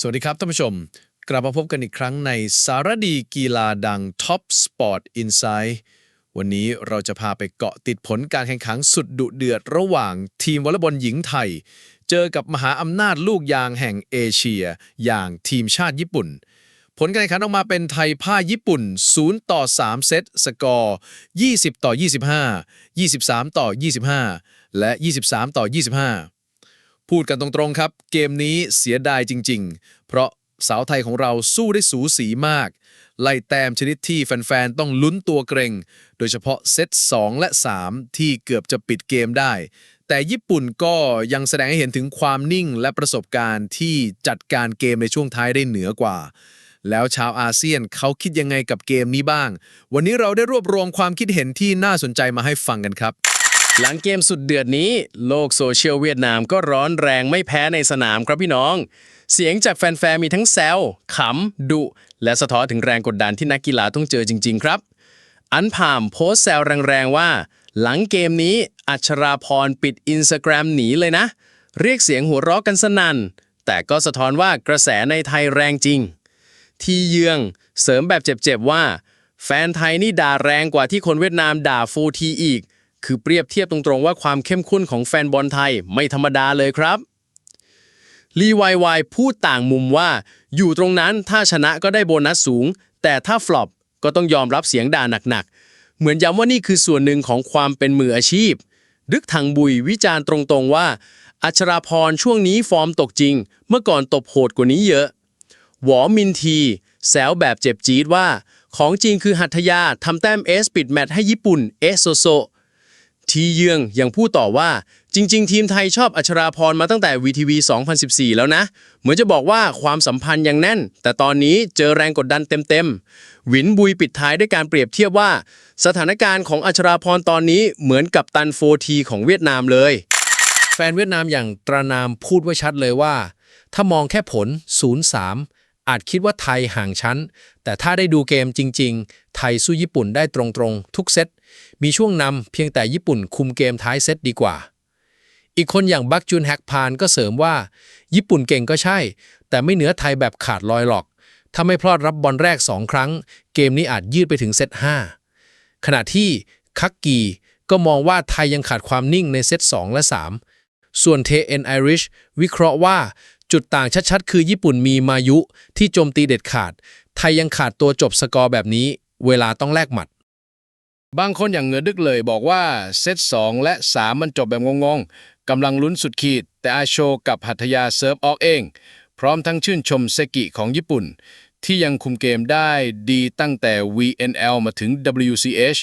สวัสดีครับท่านผู้ชม กลับมาพบกันอีกครั้งในสารดีกีฬาดัง Top Sport Insight วันนี้เราจะพาไปเกาะติดผลการแข่งขันสุดดุเดือดระหว่างทีมวอลเลย์บอลหญิงไทย เจอกับมหาอำนาจลูกยางแห่งเอเชีย อย่างทีมชาติญี่ปุ่น ผลการแข่งขันออกมาเป็นไทยพ่ายญี่ปุ่น 0 ต่อ 3 เซตสกอร์ 20 ต่อ 25 23 ต่อ 25 และ 23 ต่อ 25 พูดกันตรงๆครับ เกมนี้เสียดายจริง ๆ เพราะสาวไทยของเราสู้ได้สูสีมาก ไล่แต้มชนิดที่แฟนๆ ต้องลุ้นตัวเกรง โดยเฉพาะเซต 2 และ 3 ที่เกือบจะปิดเกมได้ แต่ญี่ปุ่นก็ยังแสดงให้เห็นถึงความนิ่งและประสบการณ์ที่จัดการเกมในช่วงท้ายได้เหนือกว่า แล้วชาวอาเซียนเขาคิดยังไงกับเกมนี้บ้าง วันนี้เราได้รวบรวมความคิดเห็นที่น่าสนใจมาให้ฟังกันครับ หลังเกมสุดเดือดนี้ โลกโซเชียลเวียดนามก็ร้อนแรงไม่แพ้ในสนามครับพี่น้อง เสียงจากแฟนๆมีทั้งแซวขำ ดุ และสะท้อนถึงแรงกดดันที่นักกีฬาต้องเจอจริง ๆ ครับ อันพามโพสแซวแรงๆว่า หลังเกมนี้อัชราพรปิดอินสตาแกรมหนีเลยนะ เรียกเสียงหัวเราะกันสนั่น แต่ก็สะท้อนว่ากระแสในไทยแรงจริง ทีเยืองเสริมแบบเจ็บๆว่า แฟนไทยนี่ด่าแรงกว่าที่คนเวียดนามด่าฟูทีอีก คือเปรียบเทียบตรงๆว่าความเข้มข้นของแฟนบอลไทยไม่ธรรมดาเลยครับลีวายวายพูดต่างมุมว่า อยู่ตรงนั้นถ้าชนะก็ได้โบนัสสูง แต่ถ้าฟลอปก็ต้องยอมรับเสียงด่าหนักๆ เหมือนย้ำว่านี่คือส่วนหนึ่งของความเป็นมืออาชีพ ดึกทางบุยวิจารณ์ตรงๆว่า อัชราพรช่วงนี้ฟอร์มตกจริง เมื่อก่อนตบโหดกว่านี้เยอะ หวอมินที แซวแบบเจ็บจี๊ดว่า ของจริงคือหัตถยาทำแต้มเอสปิดแมตช์ให้ญี่ปุ่นเอสโซโซ ทีเยืองยังพูดต่อว่าจริง ๆ ทีมไทยชอบอัชราพรมาตั้งแต่ VTV 2014 แล้วนะ เหมือนจะบอกว่าความสัมพันธ์ยังแน่น แต่ตอนนี้เจอแรงกดดันเต็มๆ หวินบุยปิดท้ายด้วยการเปรียบเทียบว่า สถานการณ์ของอัชราพรตอนนี้เหมือนกับตันโฟทีของเวียดนามเลย แฟนเวียดนามอย่างตรานามพูดไว้ชัดเลยว่า ถ้ามองแค่ผล 0-3 อาจคิดว่าไทยห่างชั้น แต่ถ้าได้ดูเกมจริง ๆ ไทยสู้ญี่ปุ่นได้ตรงๆ ทุกเซต มีช่วงนำเพียงแต่ญี่ปุ่นคุมเกมท้ายเซตดีกว่า อีกคนอย่างบักจุนแฮกพานก็เสริมว่า ญี่ปุ่นเก่งก็ใช่ แต่ไม่เหนือไทยแบบขาดลอยหรอก ถ้าไม่พลาดรับบอลแรก 2 ครั้ง เกมนี้อาจยืดไปถึงเซต5ขณะที่คักกีก็มองว่าไทยยังขาดความนิ่งในเซต2และ 3 ส่วนเทเอ็นไอริชวิเคราะห์ว่า จุดต่างชัดๆ คือญี่ปุ่นมีมายุที่โจมตีเด็ดขาด ไทยยังขาดตัวจบสกอร์แบบนี้ เวลาต้องแลกหมัด บางคนอย่างเงือดึกเลยบอกว่าเซต2และ 3 มันจบแบบงงๆกำลังลุ้นสุดขีด แต่อาโชกับหัตยาเซิร์ฟออกเอง พร้อมทั้งชื่นชมเซกิของญี่ปุ่น ที่ยังคุมเกมได้ดีตั้งแต่ VNL มาถึง WCH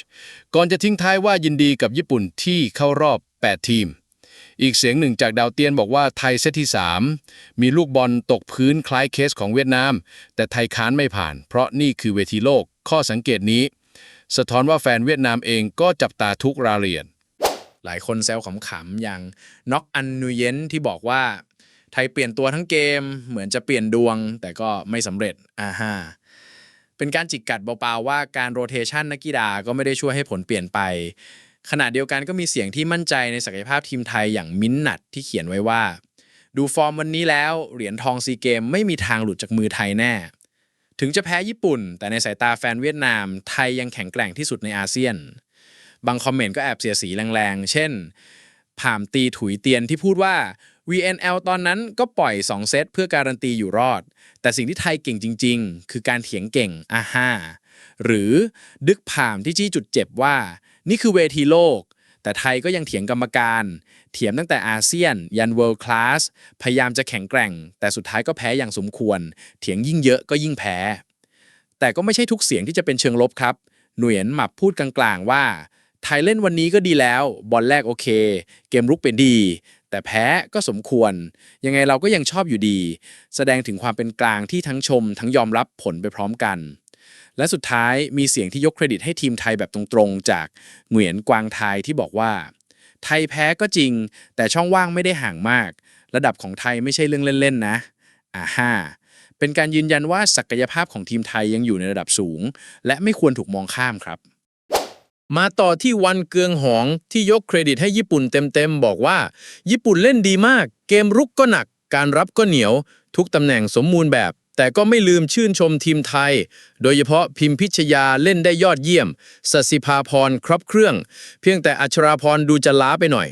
ก่อนจะทิ้งท้ายว่ายินดีกับญี่ปุ่นที่เข้ารอบ 8 ทีม อีกเสียงหนึ่งจากดาวเตียนบอกว่าไทยเซตที่ 3 มีลูกบอลตกพื้นคล้ายเคสของเวียดนาม แต่ไทยค้านไม่ผ่าน เพราะนี่คือเวทีโลก ข้อสังเกตนี้ สะท้อนว่าแฟนเวียดนามเองก็จับตาทุกรายละเอียดหลายคนแซวขำๆอย่างน็อกอันนูเยนที่บอกว่า ไทยเปลี่ยนตัวทั้งเกม เหมือนจะเปลี่ยนดวง แต่ก็ไม่สำเร็จอ่าฮะเป็นการจิกกัดเบาๆว่าการโรเทชันนักกีฬาก็ไม่ได้ช่วยให้ผลเปลี่ยนไป ขณะเดียวกันก็มีเสียงที่มั่นใจในศักยภาพทีมไทยอย่างมิ้นนัดที่เขียนไว้ว่า ดูฟอร์มวันนี้แล้วเหรียญทองซีเกมไม่มีทางหลุดจากมือไทยแน่ ถึงจะแพ้ญี่ปุ่น แต่ในสายตาแฟนเวียดนาม ไทยยังแข็งแกร่งที่สุดในอาเซียน บางคอมเมนต์ก็แอบเสียสีแรงๆ เช่นผ่ามตีถุยเตียนที่พูดว่า VNL ตอนนั้นก็ปล่อย 2 เซตเพื่อการันตีอยู่รอด แต่สิ่งที่ไทยเก่งจริง ๆ คือการเถียงเก่งอาฮ่า หรือดึกผ่ามที่จี้จุดเจ็บว่า นี่คือเวทีโลก แต่ไทยก็ยังเถียงกรรมการ เถียงตั้งแต่อาเซียน ยัน World Class พยายามจะแข็งแกร่ง แต่สุดท้ายก็แพ้อย่างสมควร เถียงยิ่งเยอะก็ยิ่งแพ้ แต่ก็ไม่ใช่ทุกเสียงที่จะเป็นเชิงลบครับ หน่วยนหมับพูดกลางๆ ว่าไทยเล่นวันนี้ก็ดีแล้ว บอลแรกโอเค เกมรุกเป็นดี แต่แพ้ก็สมควร ยังไงเราก็ยังชอบอยู่ดี แสดงถึงความเป็นกลางที่ทั้งชม ทั้งยอมรับผลไปพร้อมกัน และสุดท้ายมีเสียงที่ยกเครดิตให้ทีมไทยแบบตรงๆ จากเหงียนกวางไทยที่บอกว่า ไทยแพ้ก็จริง แต่ช่องว่างไม่ได้ห่างมาก ระดับของไทยไม่ใช่เรื่องเล่นๆนะอ่าฮ่าเป็นการยืนยันว่าศักยภาพของทีมไทยยังอยู่ในระดับสูง และไม่ควรถูกมองข้ามครับ มาต่อที่วันเกืองหองที่ยกเครดิตให้ญี่ปุ่นเต็มๆบอกว่า ญี่ปุ่นเล่นดีมาก เกมรุกก็หนัก การรับก็เหนียว ทุกตำแหน่งสมมูลแบบ แต่ก็ไม่ลืมชื่นชมทีมไทย โดยเฉพาะพิมพิชยาเล่นได้ยอดเยี่ยมสสิภาพรครบเครื่อง เพียงแต่อัชราพรดูจะล้าไปหน่อย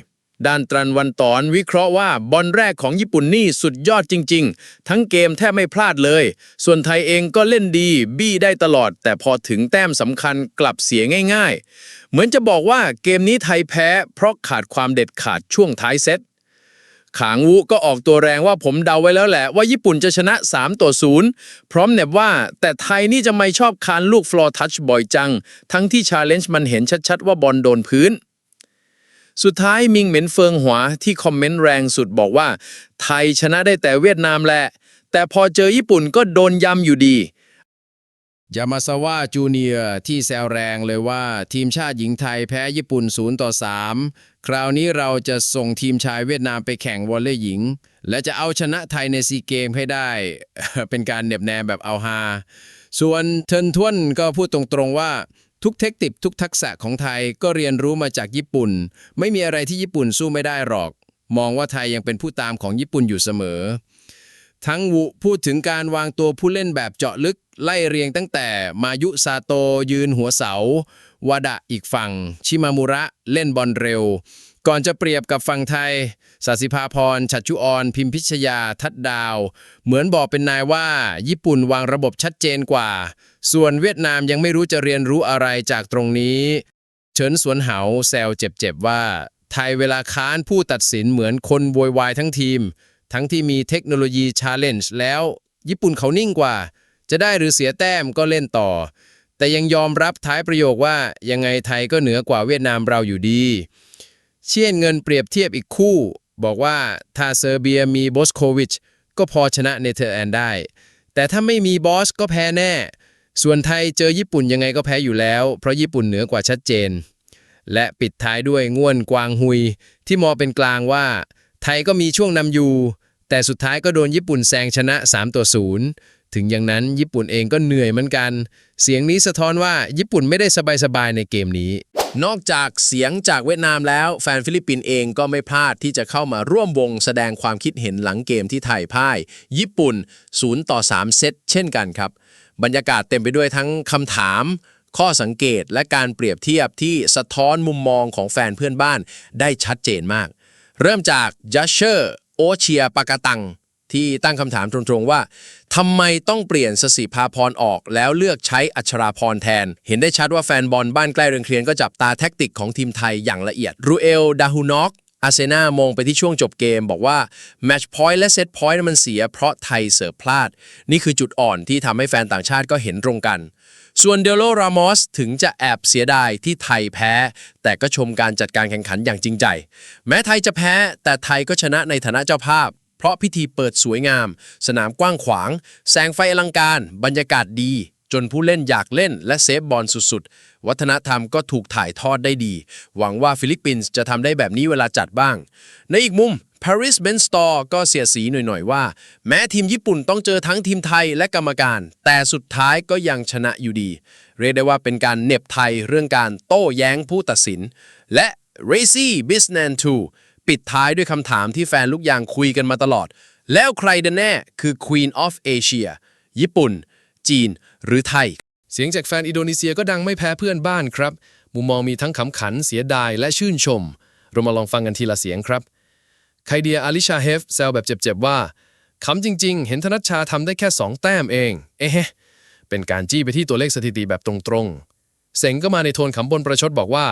ด้านตรันวันตอนวิเคราะห์ว่าบอลแรกของญี่ปุ่นนี่สุดยอดจริง ๆ ทั้งเกมแทบไม่พลาดเลย ส่วนไทยเองก็เล่นดี บี้ได้ตลอด แต่พอถึงแต้มสำคัญกลับเสียง่าย ๆ เหมือนจะบอกว่าเกมนี้ไทยแพ้ เพราะขาดความเด็ดขาดช่วงท้ายเซต ขางวุก็ออกตัวแรงว่าผมเดาไว้แล้วแหละว่าญี่ปุ่นจะชนะ 3 ต่อ 0 พร้อมเน็บว่า แต่ไทยนี่จะไม่ชอบคานลูกฟลอร์ทัชบ่อยจัง ทั้งที่ชาเลนจ์มันเห็นชัดๆ ว่าบอลโดนพื้น สุดท้ายมิงเหม็นเฟิงหัวที่คอมเมนต์แรงสุดบอกว่า ไทยชนะได้แต่เวียดนามแหละ แต่พอเจอญี่ปุ่นก็โดนยำอยู่ดี ยามาซาวะจูเนียที่แซวแรงเลยว่าทีมชาติหญิงไทยแพ้ญี่ปุ่น 0 ต่อ 3 คราวนี้เราจะส่งทีมชายเวียดนามไปแข่งวอลเลย์หญิง และจะเอาชนะไทยในซีเกมให้ได้ เป็นการเหน็บแนมแบบเอาฮาส่วนเทินทวนก็พูดตรงๆว่าทุกเทคนิคทุกทักษะของไทยก็เรียนรู้มาจากญี่ปุ่น ไม่มีอะไรที่ญี่ปุ่นสู้ไม่ได้หรอก มองว่าไทยยังเป็นผู้ตามของญี่ปุ่นอยู่เสมอ ทั้งวุพูดถึงการวางตัวผู้เล่นแบบเจาะลึกไล่เรียงตั้งแต่มายุซาโตยืนหัวเสาวาดะอีกฝั่ง ชิมามุระเล่นบอลเร็ว ก่อนจะเปรียบกับฝั่งไทยสาสิภาพรชัชชุออน พิมพิชยา ทัดดาว เหมือนบอกเป็นนายว่า ญี่ปุ่นวางระบบชัดเจนกว่า ส่วนเวียดนามยังไม่รู้จะเรียนรู้อะไรจากตรงนี้ เฉินสวนเหาแซวเจ็บๆว่า ไทยเวลาค้านผู้ตัดสินเหมือนคนโวยวายทั้งทีม ทั้งที่มีเทคโนโลยีชาเลนจ์แล้ว ญี่ปุ่นเขานิ่งกว่า จะได้หรือเสียแต้มก็เล่นต่อ แต่ยังยอมรับท้ายประโยคว่ายังไงไทยก็เหนือกว่าเวียดนามเราอยู่ดี เชี่ยนเงินเปรียบเทียบอีกคู่ บอกว่าถ้าเซอร์เบียมีบอสโควิชก็พอชนะเนเธอร์แลนด์ได้ แต่ถ้าไม่มีบอสก็แพ้แน่ ส่วนไทยเจอญี่ปุ่นยังไงก็แพ้อยู่แล้ว เพราะญี่ปุ่นเหนือกว่าชัดเจน และปิดท้ายด้วยง่วนกวางฮุย ที่มอเป็นกลางว่า ไทยก็มีช่วงนำอยู่ แต่สุดท้ายก็โดนญี่ปุ่นแซงชนะ 3 ต่อ 0 ถึงอย่างนั้นญี่ปุ่นเองก็เหนื่อยเหมือนกัน เสียงนี้สะท้อนว่าญี่ปุ่นไม่ได้สบายๆในเกมนี้ นอกจากเสียงจากเวียดนามแล้ว แฟนฟิลิปปินส์เองก็ไม่พลาดที่จะเข้ามาร่วมวงแสดงความคิดเห็นหลังเกมที่ไทยพ่าย ญี่ปุ่น 0 ต่อ 3 เซตเช่นกันครับ บรรยากาศเต็มไปด้วยทั้งคำถามข้อสังเกตและการเปรียบเทียบที่สะท้อนมุมมองของแฟนเพื่อนบ้านได้ชัดเจนมาก เริ่มจากจัชเชอร์ อเชียปากาตัง ที่ตั้งคำถามตรงๆว่าทำไมต้องเปลี่ยนสสิภาพรออก แล้วเลือกใช้อัชราพรแทน เห็นได้ชัดว่าแฟนบอลบ้านใกล้เรือนเคียนก็จับตาแท็กติกของทีมไทยอย่างละเอียดรูเอลดาฮูนอกอาเซนามองไปที่ช่วงจบเกม บอกว่าแมตช์พอยต์และเซตพอยต์มันเสียเพราะไทยเสิร์ฟพลาด นี่คือจุดอ่อนที่ทำให้แฟนต่างชาติก็เห็นตรงกัน ส่วนเดโลรามอสถึงจะแอบเสียดายที่ไทยแพ้ แต่ก็ชมการจัดการแข่งขันอย่างจริงใจ แม้ไทยจะแพ้ แต่ไทยก็ชนะในฐานะเจ้าภาพ เพราะพิธีเปิดสวยงาม สนามกว้างขวาง แสงไฟอลังการ บรรยากาศดี จนผู้เล่นอยากเล่นและเซฟบอลสุดๆ วัฒนธรรมก็ถูกถ่ายทอดได้ดี หวังว่าฟิลิปปินส์จะทำได้แบบนี้เวลาจัดบ้าง ในอีกมุม Paris b e n s t o r ก็เสียสีหน่อยๆว่า แม้ทีมญี่ปุ่นต้องเจอทั้งทีมไทยและกรรมการ แต่สุดท้ายก็ยังชนะอยู่ดี เรียกได้ว่าเป็นการเหน็บไทยเรื่องการโต้แย้งผู้ตัดสิน และ Racy b i s n a n 2ปิดท้ายด้วยคำถามที่แฟนลูกยางคุยกันมาตลอด แล้วใครกันแน่คือ Queen of Asia ญี่ปุ่น จีน หรือไทย เสียงจากแฟนอินโดนีเซียก็ดังไม่แพ้เพื่อนบ้านครับ มุมมองมีทั้งขำขันเสียดายและชื่นชม เรามาลองฟังกันทีละเสียงครับ ไคเดียอาลิชาเฮฟแซวแบบเจ็บๆว่าขำจริงๆ เห็นธนัชชาทำได้แค่ 2 แต้มเอง เอ๊ะเป็นการจี้ไปที่ตัวเลขสถิติแบบตรงๆ เสงก็มาในโทนขำบนประชดบอกว่า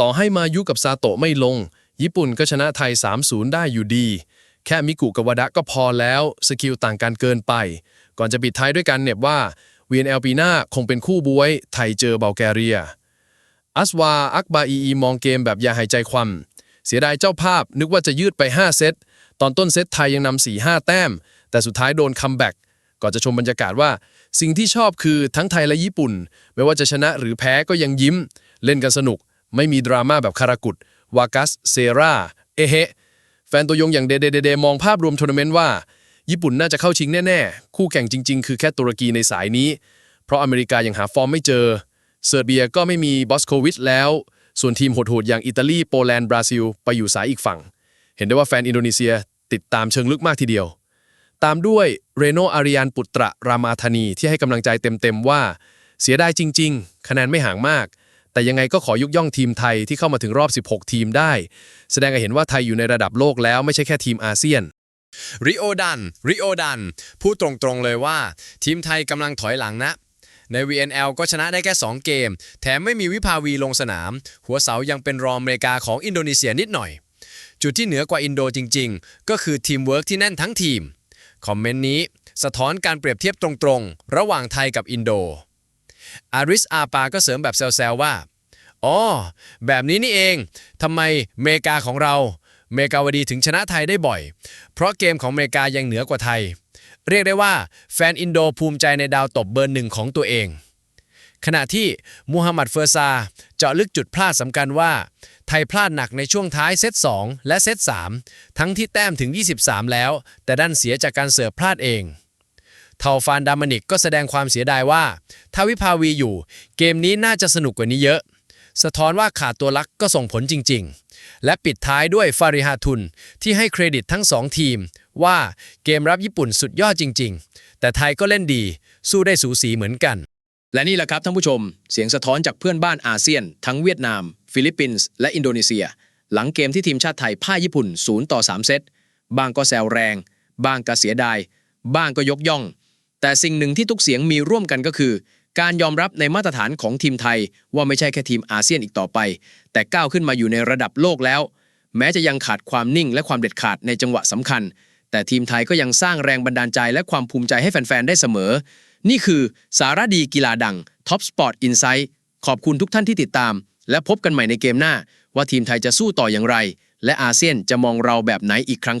ต่อให้มายุกับซาโตะไม่ลง ญี่ปุ่นก็ชนะไทย 3-0 ได้อยู่ดี แค่มิกุกับวดะก็พอแล้ว สกิลต่างกันเกินไป ก่อนจะปิดท้ายด้วยการเน็บว่า VNL ปีหน้าคงเป็นคู่บวย ไทยเจอเบลแกเรียอัสวาอักบาอีอีมองเกมแบบอย่าหายใจความ เสียดายเจ้าภาพนึกว่าจะยืดไป 5 เซต ตอนต้นเซตไทยยังนำ4 5 แต้ม แต่สุดท้ายโดนคัมแบ็กก่อนจะชมบรรยากาศว่า สิ่งที่ชอบคือทั้งไทยและญี่ปุ่น ไม่ว่าจะชนะหรือแพ้ก็ยังยิ้ม เล่นกันสนุก ไม่มีดราม่าแบบคารากุดวากัสเซราเอเฮแฟนตัวยงอย่างเดเดเดเดมองภาพรวมทัวร์นาเมนต์ว่า ญี่ปุ่นน่าจะเข้าชิงแน่ๆ คู่แข่งจริง ๆ คือแค่ตุรกีในสายนี้ เพราะอเมริกายังหาฟอร์มไม่เจอเซอร์เบียก็ไม่มีบอสโควิชแล้ว ส่วนทีมโหดๆอย่างอิตาลีโปแลนด์บราซิลไปอยู่สายอีกฝั่ง เห็นได้ว่าแฟนอินโดนีเซียติดตามเชิงลึกมากทีเดียว ตามด้วยเรโนอาริยันปุตระรามาธานีที่ให้กำลังใจเต็มๆว่า เสียดายจริง ๆ คะแนนไม่ห่างมาก แต่ยังไงก็ขอยกย่องทีมไทยที่เข้ามาถึงรอบ 16 ทีมได้ แสดงให้เห็นว่าไทยอยู่ในระดับโลกแล้วไม่ใช่แค่ทีมอาเซียนริโอดันริโอดัน พูดตรงๆเลยว่า ทีมไทยกำลังถอยหลังนะ ใน VNL ก็ชนะได้แค่ 2 เกม แถมไม่มีวิภาวีลงสนาม หัวเสายังเป็นรองอเมริกาของอินโดนีเซียนิดหน่อย จุดที่เหนือกว่าอินโดจริง ๆ ก็คือทีมเวิร์กที่แน่นทั้งทีม คอมเมนต์นี้สะท้อนการเปรียบเทียบตรงๆ ระหว่างไทยกับอินโด อาริสอาปาก็เสริมแบบแซวๆว่า อ๋อ แบบนี้นี่เอง ทำไมเมกาของเรา เมกาวดีถึงชนะไทยได้บ่อย เพราะเกมของเมกายังเหนือกว่าไทย เรียกได้ว่าแฟนอินโดภูมิใจในดาวตบเบอร์หนึ่งของตัวเอง ขณะที่มูฮัมหมัดเฟอร์ซาเจาะลึกจุดพลาดสำคัญว่า ไทยพลาดหนักในช่วงท้ายเซต2 และเซต3 ทั้งที่แต้มถึง 23 แล้ว แต่ดันเสียจากการเสิร์ฟพลาดเองเทาฟานดามานิกก็แสดงความเสียดายว่า ถ้าวิภาวีอยู่ เกมนี้น่าจะสนุกกว่านี้เยอะ สะท้อนว่าขาดตัวลักก็ส่งผลจริง ๆ และปิดท้ายด้วยฟาริฮาทุนที่ให้เครดิตทั้งสองทีม ว่าเกมรับญี่ปุ่นสุดยอดจริง ๆ แต่ไทยก็เล่นดี สู้ได้สูสีเหมือนกัน และนี่แหละครับท่านผู้ชม เสียงสะท้อนจากเพื่อนบ้านอาเซียน ทั้งเวียดนาม ฟิลิปปินส์และอินโดนีเซีย หลังเกมที่ทีมชาติไทยพ่ายญี่ปุ่น0ต่อ3เซตบางก็แซวแรง บางก็เสียดายบ้างก็ยกย่อง แต่สิ่งหนึ่งที่ทุกเสียงมีร่วมกันก็คือ การยอมรับในมาตรฐานของทีมไทย ว่าไม่ใช่แค่ทีมอาเซียนอีกต่อไป แต่ก้าวขึ้นมาอยู่ในระดับโลกแล้ว แม้จะยังขาดความนิ่งและความเด็ดขาดในจังหวะสำคัญ แต่ทีมไทยก็ยังสร้างแรงบันดาลใจและความภูมิใจให้แฟน ๆ ได้เสมอ นี่คือสารดีกีฬาดัง Top Sport Insight ขอบคุณทุกท่านที่ติดตาม และพบกันใหม่ในเกมหน้า ว่าทีมไทยจะสู้ต่ออย่างไร และอาเซียนจะมองเราแบบไหนอีกครั้ง